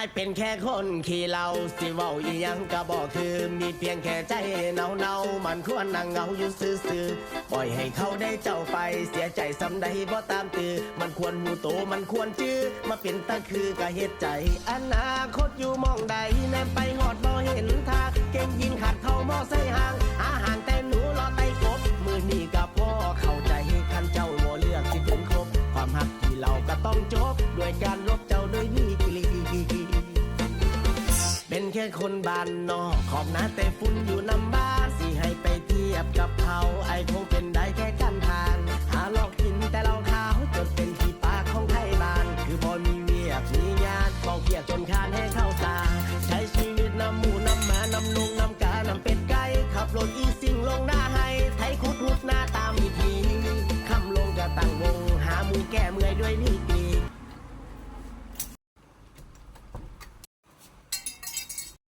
ายเป็นแค่คนขี่เหล้าสิเว้าอีหยังก็บอกคือมีเพียงแค่ใจเนาเนาๆมันควรนั่งเหงาอยู่ซื่อๆปล่อยให้เขาได้เจ้าไปเสียใจสำใดบ่ตามตือมันควรหูโตมันควรจื้อมาเป็นตาคือกะเฮ็ดใจอนาคตอยู่หมองใดแนมไปหอดบ่เห็นทางเก่งยิงขาดเข้ามอใส่ห่างหาหางแต่หนูรอไต่กบมือนี่กับพ่อเข้าใจคันเจ้าบ่เลือกสิถึงครบความหักที่เราก็ต้องจบด้วยการลบ เป็นแค่คนบ้านนอกขอบหน้าแต่ฝุ่นอยู่น้ำบ้านสิให้ไปเทียบกับเขาไอคงเป็นได้แค่กันทาน หาหลอกกินแต่เราขาวจนเป็นที่ปากของไทยบ้าน คือบอลมีเวียกมีงานกองเกียกจนคานให้เข้าตา ใช้ชีวิตนำหมูนำหมานำนุงนำกานำเป็ดไก่ขับรถอีซิงลงหน้าให้ไทยคุดรุดหน้าตามวิธีคำลงกระตั้งวง หามูแก้เมื่อยด้วยนี่ตี